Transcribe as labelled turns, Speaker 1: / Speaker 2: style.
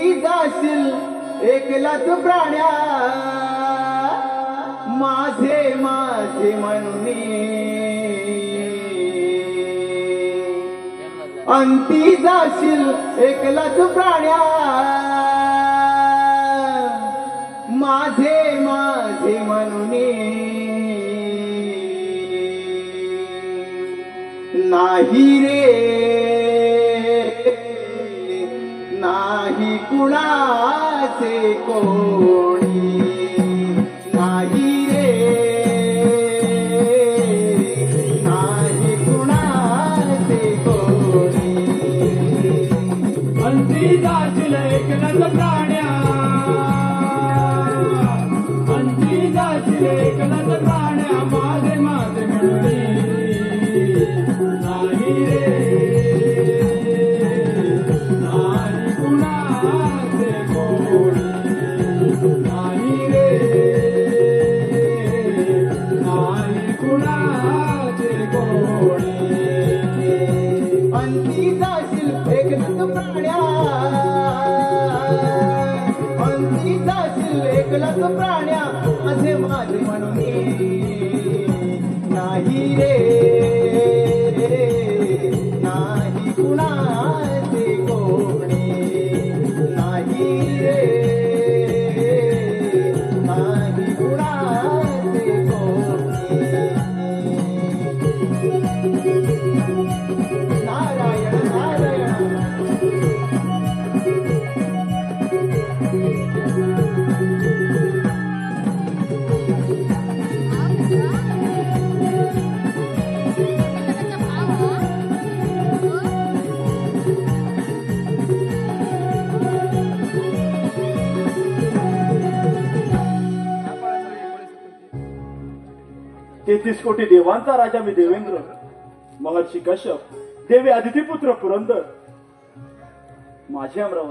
Speaker 1: जाशील एकलाच प्राण्या. माझे माझे म्हणून अंती जाशील एकलाच प्राण्या. माझे माझे म्हणून नाही रे. नाही कुणाचे कोणी. नाही रे. नाही कुणाचे कोणी.
Speaker 2: अंती जाशील एकलच प्राण्या. अंती जाशील एकलच प्राण्या. माझे माझे
Speaker 1: अंती जाशील एकलच प्राण्या अंती जाशील एकलच प्राण्या माझे माझे म्हणून नाही रे.
Speaker 3: तेहतीस कोटी देवांचा राजा मी देवेंद्र महर्षी कश्यप देवी अदितीपुत्र पुरंदर माझे अमरावती.